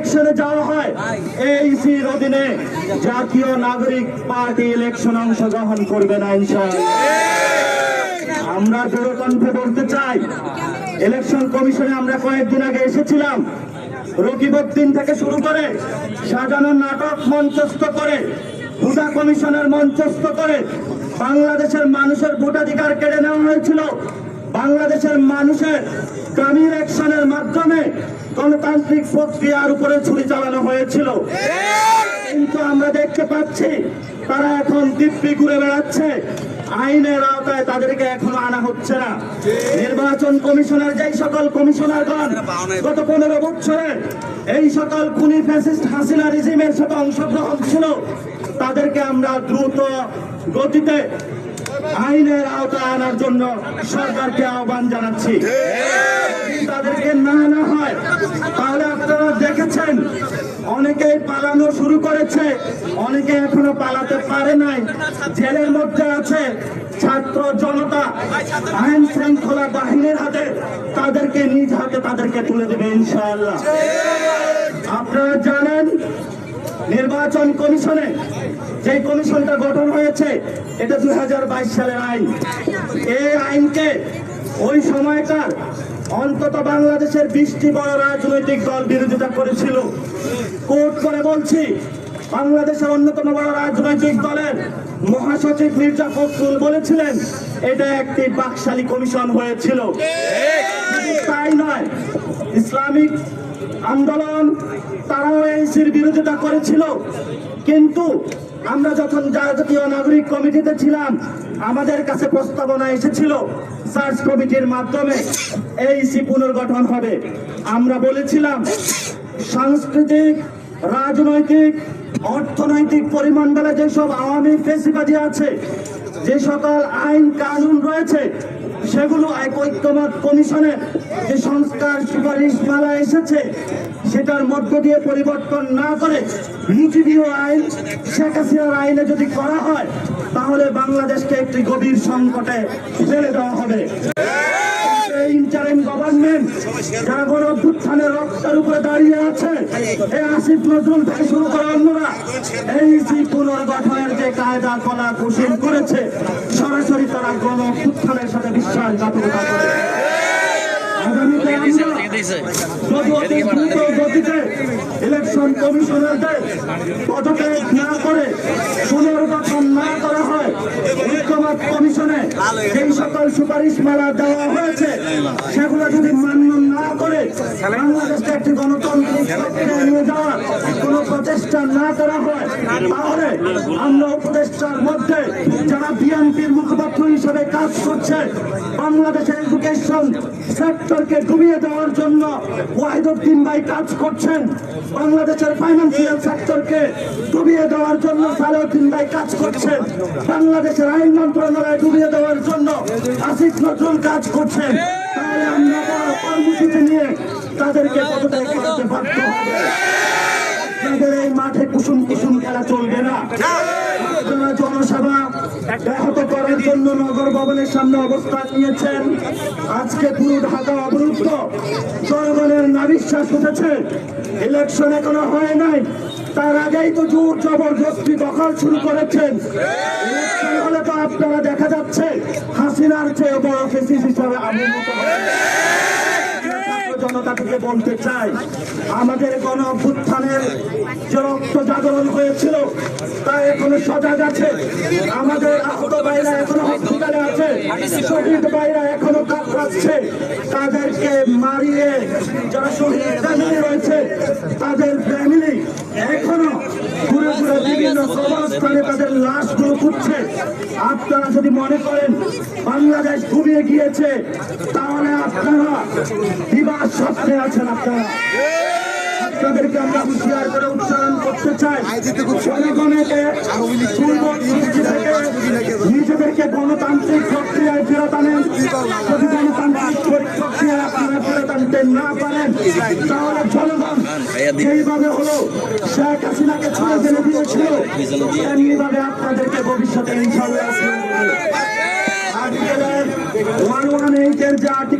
ইলেকশনে যাওয়া হয়। এইসির অধীনে জাতীয় নাগরিক পার্টি ইলেকশন অংশগ্রহণ করবে না আমরা দৃঢ়কণ্ঠে বলতে চাই ইলেকশন কমিশনে আমরা কয়েকদিন আগে এসেছিলাম। রকিবউদ্দিন থেকে শুরু করে সাজানো নাটক মঞ্চস্থ করে, ভোটা কমিশনের মঞ্চস্থ করে বাংলাদেশের মানুষের ভোটাধিকার কেড়ে নেওয়া হয়েছিল। বাংলাদেশের মানুষের গ্রামীণ অ্যাকশনের মাধ্যমে গণতান্ত্রিক প্রক্রিয়ার উপরে ছুরি চালানো হয়েছিল। কিন্তু আমরা দেখতে পাচ্ছি, তারা এখন দিব্যি ঘুরে বেড়াচ্ছে। আইনের আওতায় তাদেরকে এখনও আনা হচ্ছে না। নির্বাচন কমিশনার, যেই সকল কমিশনারগণ গত পনেরো বছরে এই সকল খুনি ফ্যাসিস্ট হাসিনা রিজিমের সাথে অংশগ্রহণ ছিল, তাদেরকে আমরা দ্রুত গতিতে আইনের আওতায় আনার জন্য সরকারকে আহ্বান জানাচ্ছি। তাদেরকে না আনা হয় তাহলে আপনারা দেখেছেন অনেকেই পালানো শুরু করেছে অনেকে এখনও পালাতে পারে নাই। জেলের মধ্যে আছে ছাত্র জনতা আইন শৃঙ্খলা বাহিনীর হাতে তাদেরকে নিজ হাতে তাদেরকে তুলে দেবে ইনশাআল্লাহ। আপনারা জানেন নির্বাচন কমিশনে যে কমিশনটা গঠন হয়েছে এটা দুই হাজার বাইশ সালের আইন। এই আইনকে ওই সময়কার অন্তত বাংলাদেশের বিশটি বড় রাজনৈতিক দল বিরোধিতা করেছিল। কোর্ট করে বলছি, বাংলাদেশের অন্যতম বড় রাজনৈতিক দলের মহাসচিব মির্জা ফখরুল বলেছিলেন, এটা একটি বাকশালী কমিশন হয়েছিল। তাই নয়, ইসলামিক আন্দোলন তারাও এইসির বিরোধিতা করেছিল। কিন্তু আমরা যখন জাতীয় নাগরিক কমিটিতে ছিলাম, আমাদের কাছে প্রস্তাবনা এসেছিল সার্চ কমিটির মাধ্যমে এইসি পুনর্গঠন হবে। আমরা বলেছিলাম, সাংস্কৃতিক, রাজনৈতিক, অর্থনৈতিক পরিমণ্ডলে যেসব আওয়ামী ফেসিবাদী আছে, যে সকল আইন কানুন রয়েছে, সেগুলো এক ঐক্যমত কমিশনের যে সংস্কার সুপারিশ মালা এসেছে সেটার মধ্য দিয়ে পরিবর্তন না করে মুজিবীয় আইন, শেখ হাসিনার আইনে যদি করা হয়, তাহলে বাংলাদেশকে একটি গভীর সংকটে ফেলে দেওয়া হবে। গভর্নমেন্ট গণ রক্তের উপরে দাঁড়িয়ে আছে আসিফ অন্যরা। এই কায়দা করেছে, সরাসরি তারা গণ অভ্যুত্থানের সাথে বিশ্বাসঘাতকতা করে আগামীতে আমরা যদি অতি দ্রুত ইলেকশন কমিশনারদের পদত্যাগ না করে পুনর্গঠন না করা হয় ঐক্যমত কমিশনে যেই সকল সুপারিশ মালা দেওয়া হয়েছে সেগুলো যদি মান্য না করে বাংলাদেশকে একটি গণতান্ত্রিক নিয়ে যাওয়ার কোন প্রচেষ্টা না করা হয় তাহলে আমরা উপদেষ্টার মধ্যে যারা বিএনপির মুখপাত্র হিসেবে কাজ করছে বাংলাদেশের এডুকেশন সেক্টরকে ডুবিয়ে দেওয়ার জন্য ওয়াহিদুদ্দিন ভাই কাজ করছেন। বাংলাদেশের ফাইন্যান্সিয়াল সেক্টরকে ডুবিয়ে দেওয়ার জন্য সালেউদ্দিন ভাই কাজ করছেন। বাংলাদেশের আইন মন্ত্রণালয় ডুবিয়ে দেওয়ার জন্য আসিফ নজরুল কাজ করছেন। তাহলে আমরা কর্মসূচি নিয়ে তাদেরকে করতে বাধ্য হবে। আপনাদের এই মাঠে কুসুম কুসুম খেলা চলবে না। আপনারা জনসভা করার জন্য নগর ভবনের সামনে অবস্থান নিয়েছেন। আজকে পুরো ঢাকা অবরুদ্ধ। জনগণের নাবিশ্বাস উঠেছে। ইলেকশন এখনও হয় নাই। তার আগেই তো জোর জবরদস্তি দখল শুরু করেছেন। ইলেকশন হলে তো আপনারা দেখা যাচ্ছে, হাসিনার চেয়ে বড় হিসাবে আবির্ভূত ছাত্র জনতা থেকে বলতে চাই, আমাদের গণ অভ্যুত্থানের যে রক্ত জাগরণ হয়েছিল, তা এখনও সজাগ আছে। আমাদের আহত ভাইরা এখনও হসপিটালে আছে, শহীদ ভাইরা এখনও কাতরাচ্ছে। তাদেরকে মারিয়ে যারা শহীদ ফ্যামিলি রয়েছে, তাদের ফ্যামিলি এখনও ঘুরে ঘুরে বিভিন্ন কবরস্থানে তাদের লাশগুলো খুঁজছে। আপনারা যদি মনে করেন, বাংলাদেশ ঘুমিয়ে গিয়েছে তাহলে আপনারা বিবাহ স্বপ্নে আছেন আপনারা? আপনাদেরকে আমরা হুঁশিয়ার করে উচ্চারণ করতে চাই। জনগণকে নিজেদেরকে গণতান্ত্রিক প্রক্রিয়ায় ফেরত আনেন। যদি গণতান্ত্রিক প্রক্রিয়ায় আপনারা ফেরত আনতে না পারেন। তাহলে জনগণ যেইভাবে হলো শেখ হাসিনাকে ছুড়ে ফেলে দিয়েছিল এমনি আপনাদেরকে ভবিষ্যতে ইনশাল্লাহ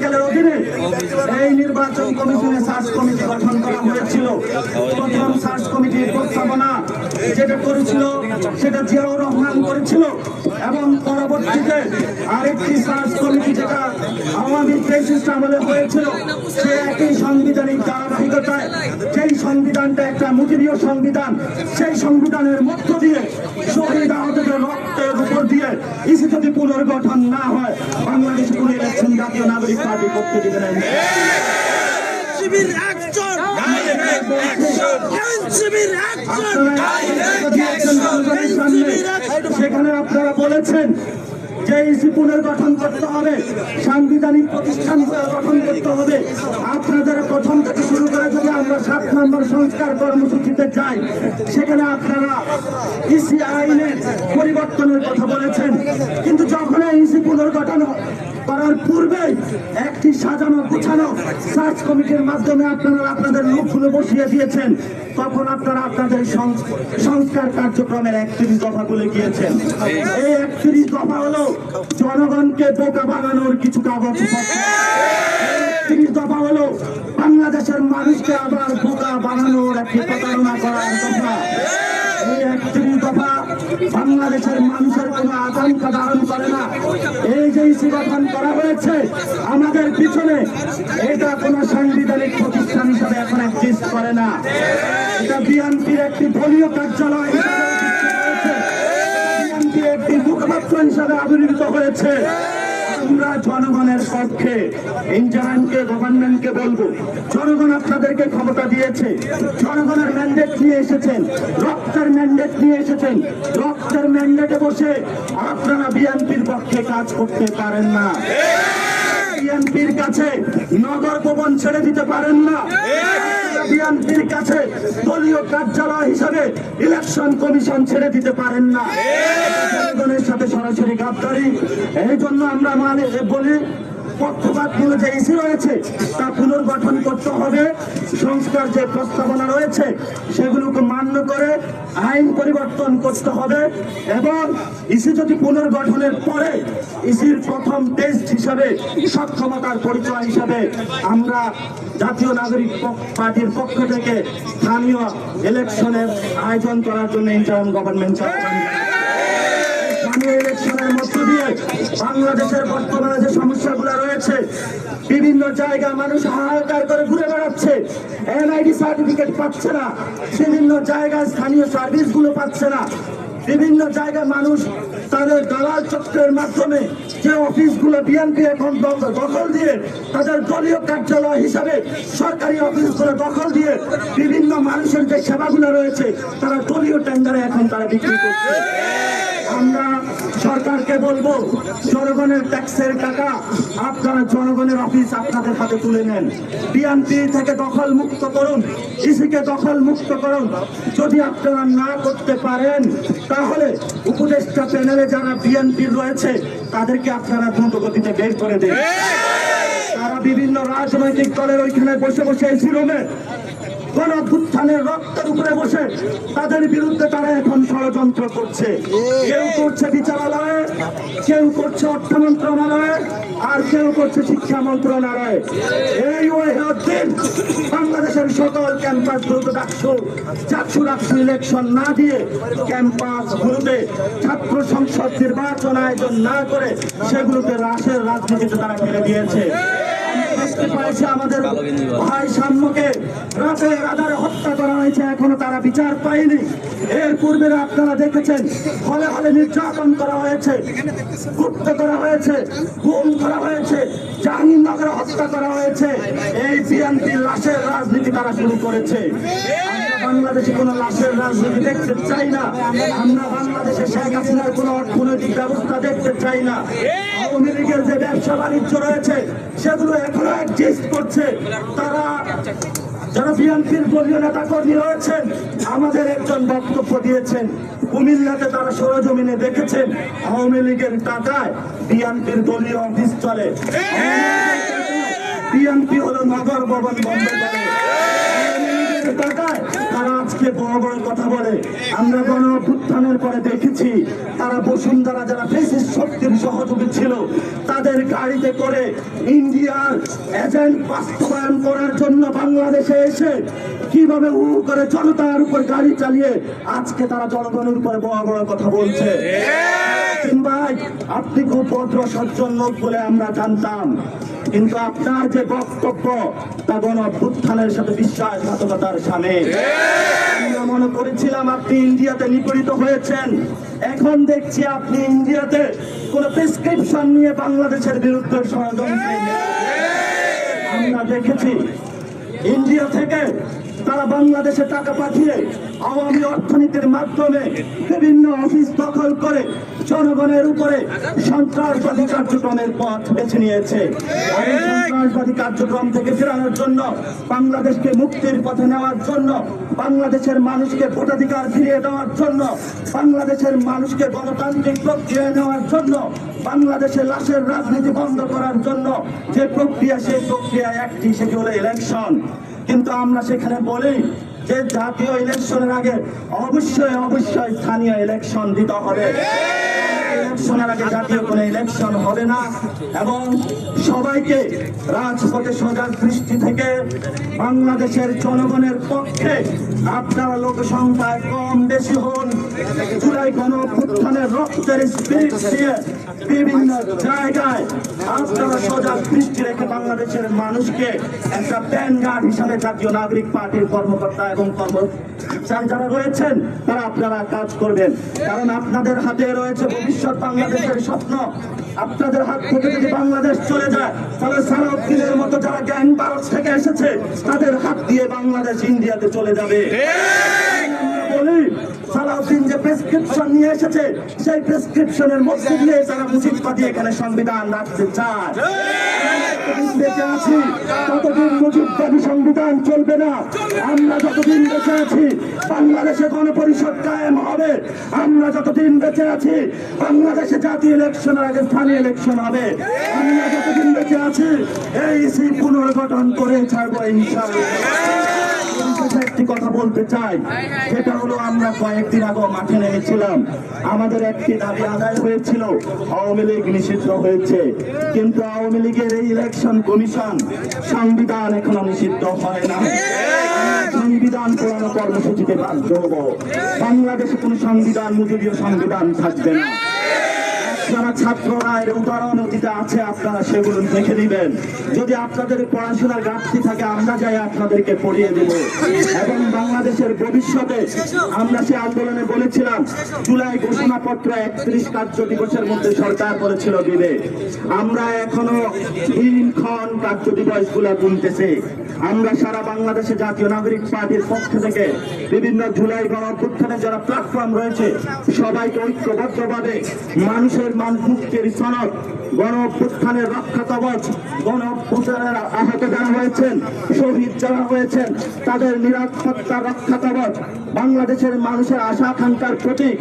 আর্টিকেলের অধীনে এই নির্বাচন কমিশনে সার্চ কমিটি গঠন করা হয়েছিল। প্রথম সার্চ কমিটির প্রস্তাবনা যেটা করেছিল, সেটা জিয়াউর রহমান করেছিল। এবং পরবর্তীতে আরেকটি সার্চ কমিটি যেটা আওয়ামী ফেসিস্ট আমলে হয়েছিল সে একই সাংবিধানিক ধারাবাহিকতায়, যেই সংবিধানটা একটা মুটিরীয় সংবিধান, সেই সংবিধানের মধ্য দিয়ে শহীদ আহতদের রক্তের উপর দিয়ে ইসি যদি পুনর্গঠন না হয়, বাংলাদেশ কোনো ইলেকশন জাতীয় নাগরিক পার্টি করতে দিবে না সেখানে আপনারা বলেছেন যে ইসি পুনর্গঠন করতে হবে, সাংবিধানিক প্রতিষ্ঠান গঠন করতে হবে। আপনাদের প্রথম থেকে শুরু করে যদি আমরা সাত নম্বর সংস্কার কর্মসূচিতে যাই, সেখানে আপনারা ইসি আইনের পরিবর্তনের কথা বলেছেন কিন্তু যখন ইসি পুনর্গঠন করার পূর্বে একটি সাজানো, গুছানো সার্চ কমিটির মাধ্যমে আপনারা আপনাদের লোকগুলো বসিয়ে দিয়েছেন। তখন আপনারা আপনাদের সংস্কার কার্যক্রমের একত্রিশ দফা বলে গিয়েছেন। এই একত্রিশ দফা হলো জনগণকে বোকা বানানোর কিছু কাগজ। একত্রিশ দফা হলো বাংলাদেশের মানুষকে আবার বোকা বানানোর একটি প্রতারণা করার দফা। এই একত্রিশ দফা বাংলাদেশের মানুষের কোনো আকাঙ্ক্ষা ধারণ করে না। এই যে গঠন করা হয়েছে, আমাদের পিছনে এটা কোনো সাংবিধানিক প্রতিষ্ঠান হিসাবে এখন এক্সিস্ট করে না। এটা বিএনপির একটি দলীয় কার্যালয় একটি মুখপাত্র হিসাবে আবির্ভূত হয়েছে। আমরা জনগণের পক্ষে ইন্টারানকে গভর্নমেন্টকে বলব জনগণ আপনাদেরকে ক্ষমতা দিয়েছে জনগণের ম্যান্ডেট নিয়ে এসেছেন রক্তের ম্যান্ডেট নিয়ে এসেছেন রক্তের ম্যান্ডেটে বসে আপনারা বিএনপির পক্ষে কাজ করতে পারেন না। বিএনপির কাছে নগর ভবন ছেড়ে দিতে পারেন না। বিএনপির কাছে দলীয় কার্যালয় হিসাবে ইলেকশন কমিশন ছেড়ে দিতে পারেন না। জনগণের সাথে সরাসরি গাদ্দারি এই জন্য আমরা মানে বলি পক্ষপাতগুলো যে ইস্যু রয়েছে, তা পুনর্গঠন করতে হবে। সংস্কার যে প্রস্তাবনা রয়েছে, সেগুলোকে মান্য করে আইন পরিবর্তন করতে হবে এবং ইসি যদি পুনর্গঠনের পরে ইসির প্রথম টেস্ট হিসাবে, সক্ষমতার পরিচয় হিসাবে আমরা জাতীয় নাগরিক পার্টির পক্ষ থেকে স্থানীয় ইলেকশনের আয়োজন করার জন্য ইন্টার্ন গভর্নমেন্ট স্থানীয় ইলেকশনের মধ্য দিয়ে বাংলাদেশের বর্তমানে যে সমস্যাগুলো রয়েছে, বিভিন্ন জায়গায় মানুষ হাহাকার করে ঘুরে বেড়াচ্ছে, এনআইডি সার্টিফিকেট পাচ্ছে না, বিভিন্ন জায়গায় স্থানীয় সার্ভিসগুলো পাচ্ছে না, বিভিন্ন জায়গায় মানুষ তাদের দালাল চক্রের মাধ্যমে যে অফিসগুলো বিএনপি এখন দখল দিয়ে তাদের দলীয় কার্যালয় হিসাবে সরকারি অফিসগুলো দখল দিয়ে বিভিন্ন মানুষের যে সেবাগুলো রয়েছে, তারা দলীয় টেন্ডারে এখন তারা বিক্রি করছে। আমরা সরকারকে বলব, জনগণের ট্যাক্সের টাকা আপনারা জনগণের অফিস আপনাদের হাতে তুলে নেন। বিএনপি থেকে দখল মুক্ত করুন, ইসিকে দখল মুক্ত করুন। যদি আপনারা না করতে পারেন, তাহলে উপদেষ্টা প্যানেলে যারা বিএনপির রয়েছে, তাদেরকে আপনারা দ্রুত গতিতে বের করে দেন। তারা বিভিন্ন রাজনৈতিক দলের ওইখানে বসে বসে এসি রুমে কোন অভ্যুত্থানের রক্তের উপরে বসে তাদের বিরুদ্ধে তারা এখন ষড়যন্ত্র করছে। কেউ করছে বিচারালয়ে কেউ করছে অর্থ মন্ত্রণালয়ে আর কেউ করছে শিক্ষা মন্ত্রণালয়ে। এই ওয়েহদ্দিন বাংলাদেশের সকল ক্যাম্পাস গুলোতে ডাকসু চাকসু ডাকসু ইলেকশন না দিয়ে ক্যাম্পাস গুলোতে ছাত্র সংসদ নির্বাচন আয়োজন না করে সেগুলোকে রাশের রাজনীতিতে তারা ফেলে দিয়েছে। আমাদের ভাই সাম্যকে। রাতের আধারে হত্যা করা হয়েছে, এখনও তারা বিচার পায়নি। এর পূর্বে আপনারা দেখেছেন, হলে হলে নির্যাতন করা হয়েছে, গুপ্ত করা হয়েছে, গুম করা হয়েছে, জাহাঙ্গীরনগরে হত্যা করা হয়েছে। এই বিএনপি লাশের রাজনীতি তারা শুরু করেছে। বাংলাদেশে কোনো লাশের রাজনীতি দেখতে চাই না। আমরা বাংলাদেশে শেখ হাসিনার কোনো অর্থনৈতিক ব্যবস্থা দেখতে চাই না। আওয়ামী লীগের যে ব্যবসা বাণিজ্য রয়েছে, সেগুলো এখনও এক্সিস্ট করছে তারা যারা বিএনপির দলীয় নেতা কর্মী রয়েছেন আমাদের একজন বক্তব্য দিয়েছেন কুমিল্লাতে তারা সরজমিনে দেখেছেন আওয়ামী লীগের টাকায় বিএনপির দলীয় অফিস চলে। বিএনপি হলো নগর ভবন বন্ধ করে। আওয়ামী লীগের তারা আজকে বড় বড় কথা বলে। আমরা গণ অভ্যুত্থানের পরে দেখেছি, তারা বসুন্ধরা যারা ফেসিস শক্তির সহযোগী ছিল, তাদের গাড়িতে করে ইন্ডিয়ার এজেন্ট বাস্তবায়ন করার জন্য বাংলাদেশে এসে কীভাবে হু করে জনতার উপর গাড়ি চালিয়ে আজকে তারা জনগণের উপরে বড় বড় কথা বলছে? ভাই আপনি খুব ভদ্র সজ্জন লোক বলে আমরা জানতাম। কিন্তু আপনার যে বক্তব্য তা গণ অভ্যুত্থানের সাথে বিশ্বাসঘাতকতার সামনে। আমরা মনে করেছিলাম আপনি ইন্ডিয়াতে নিপীড়িত হয়েছেন। এখন দেখছি আপনি ইন্ডিয়াতে কোন প্রেসক্রিপশন নিয়ে বাংলাদেশের বিরুদ্ধে ষড়যন্ত্রে। আমরা দেখেছি ইন্ডিয়া থেকে তারা বাংলাদেশে টাকা পাঠিয়ে আওয়ামী অর্থনীতির মাধ্যমে বিভিন্ন অফিস দখল করে জনগণের উপরে সন্ত্রাসবাদী কার্যক্রমের পথ বেছে নিয়েছে। সন্ত্রাসবাদী কার্যক্রম থেকে ফেরানোর জন্য বাংলাদেশকে মুক্তির পথে নেওয়ার জন্য, বাংলাদেশের মানুষকে ভোটাধিকার ফিরিয়ে দেওয়ার জন্য, বাংলাদেশের মানুষকে গণতান্ত্রিক প্রক্রিয়া নেওয়ার জন্য বাংলাদেশের লাশের রাজনীতি বন্ধ করার জন্য যে প্রক্রিয়া, সেই প্রক্রিয়া একটি, সেটি হলো ইলেকশন কিন্তু আমরা সেখানে বলি যে জাতীয় ইলেকশনের আগে অবশ্যই অবশ্যই স্থানীয় ইলেকশন দিতে হবে। ইলেকশনের আগে জাতীয় কোনো ইলেকশন হবে না এবং সবাইকে রাজপথে দৃষ্টি থেকে বাংলাদেশের জনগণের পক্ষে কম বেশি হন। বিভিন্ন জায়গায় আপনারা সজাগ দৃষ্টি রেখে বাংলাদেশের মানুষকে একটা প্যান গার্ড হিসাবে জাতীয় নাগরিক পার্টির কর্মকর্তা এবং কর্মচারী যারা রয়েছেন তারা আপনারা কাজ করবেন। কারণ আপনাদের হাতে রয়েছে ভবিষ্যৎ বাংলাদেশের স্বপ্ন। আপনাদের হাত থেকে যদি বাংলাদেশ চলে যায় তাহলে সালাউদ্দিনের মতো যারা গ্যাং ভারত থেকে এসেছে তাদের হাত দিয়ে বাংলাদেশ ইন্ডিয়াতে চলে যাবে। আমরা বলি সালাউদ্দিন যে প্রেসক্রিপশন নিয়ে এসেছে, সেই প্রেসক্রিপশনের মধ্যে দিয়ে তারা পাতি এখানে সংবিধান রাখতে চায়। আছি সংবিধান চলবে না। আমরা যতদিন বেঁচে আছি, বাংলাদেশে হবে। আমরা যতদিন বেঁচে আছি, বাংলাদেশে জাতীয় স্থানীয় ইলেকশন হবে। আমরা যতদিন বেঁচে আছি, এই পুনর্গঠন করে ছাড়বো ইনশাআল্লাহ। একটি কথা বলতে চাই, সেটা হলো আমরা কয়েকদিন আগে মাঠে নেমেছিলাম। আমাদের একটি দাবি আদায় হয়েছিল, আওয়ামী লীগ নিষিদ্ধ হয়েছে। কিন্তু আওয়ামী লীগের এই ইলেকশন কমিশন সংবিধান এখনও নিষিদ্ধ হয় না সংবিধান পুরানো কর্মসূচিতে বাধ্য হব। বাংলাদেশে কোনো সংবিধান, মুজিবীয় সংবিধান থাকবে না। যারা ছাত্ররা এর উদাহরণ অতীতে আছে, আপনারা সেগুলো দেখে দিবেন যদি আপনাদের পড়াশোনার ঘাটতি থাকে, আমরা যাই আপনাদেরকে পড়িয়ে দেব। এবং বাংলাদেশের ভবিষ্যতে আমরা সে আন্দোলনে বলেছিলাম, জুলাই ঘোষণাপত্র একত্রিশ কার্য দিবসের মধ্যে সরকার বলেছিল দিবে আমরা এখনও দিনক্ষণ কার্য দিবসগুলা গুনতেছে আমরা সারা বাংলাদেশে জাতীয় নাগরিক পার্টির পক্ষ থেকে বিভিন্ন জুলাই গণ যারা প্ল্যাটফর্ম রয়েছে, সবাইকে ঐক্যবদ্ধভাবে মানুষের মান মুক্তির সনদ গণ অভ্যুত্থানের রক্ষা কবচ গণ আহত যারা হয়েছেন, শহীদ যারা হয়েছেন, তাদের নিরাপত্তা রক্ষা কবচ, বাংলাদেশের মানুষের আশা আকাঙ্ক্ষার প্রতীক।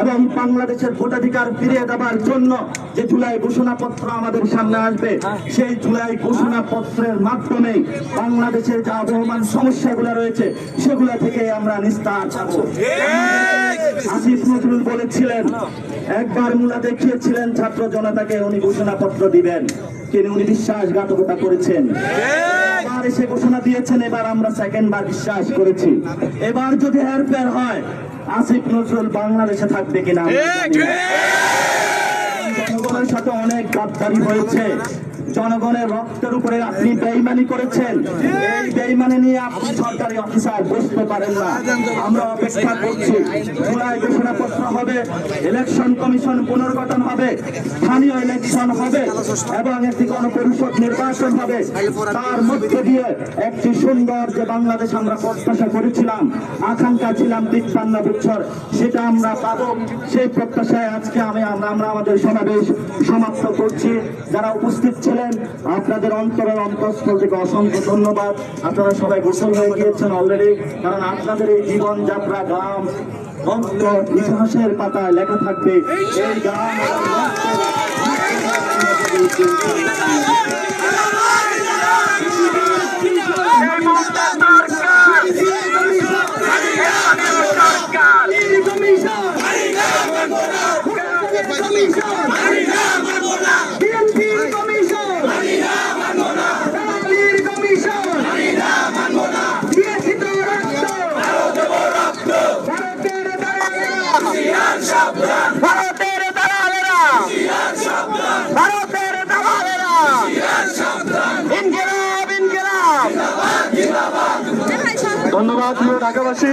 এবং বাংলাদেশের ভোটাধিকার ফিরিয়ে দেওয়ার জন্য যে জুলাই ঘোষণাপত্র আমাদের সামনে আসবে, সেই জুলাই ঘোষণাপত্রের মাধ্যমে বাংলাদেশের যে আবহমান সমস্যাগুলো রয়েছে, সেগুলো থেকে আমরা নিস্তার পাবো। আসিফ নজরুল বলেছিলেন, একবার মুলা দেখিয়েছিলেন ছাত্র জনতাকে, উনি ঘোষণাপত্র দিবেন। কিন্তু উনি বিশ্বাসঘাতকতা করেছেন এসে ঘোষণা দিয়েছেন, এবার আমরা সেকেন্ড বার বিশ্বাস করেছি। এবার যদি হেরফের হয় আসিফ নজরুল বাংলাদেশে থাকবে কিনা। জনগণের সাথে অনেক গাদ্দারি হয়েছে জনগণের রক্তের উপরে আপনি বেইমানি করেছেন। এই বেইমানি নিয়ে আপনি সরকারি অফিসার বসতে পারেন না। আমরা অপেক্ষা করছি। জুলাই ঘোষণাপত্র হবে, ইলেকশন কমিশন পুনর্গঠন হবে, স্থানীয় ইলেকশন হবে, এবং একটি গণপরিষদ নির্বাচন হবে। তার মধ্যে দিয়ে একটি সুন্দর যে বাংলাদেশ আমরা প্রত্যাশা করেছিলাম, আকাঙ্ক্ষা ছিলাম তিপ্পান্ন বছর, সেটা আমরা পাবো। সেই প্রত্যাশায় আজকে আমি আমরা আমরা আমাদের সমাবেশ সমাপ্ত করছি। যারা উপস্থিত ছিলেন করলেন আপনাদের অন্তরের অন্তঃস্থল থেকে অসংখ্য ধন্যবাদ। আপনারা সবাই গোসল হয়ে গিয়েছেন অলরেডি কারণ আপনাদের এই জীবনযাত্রা গ্রাম ইতিহাসের পাতায় লেখা থাকবে, এই গান ধন্যবাদ প্রিয় ঢাকাবাসী।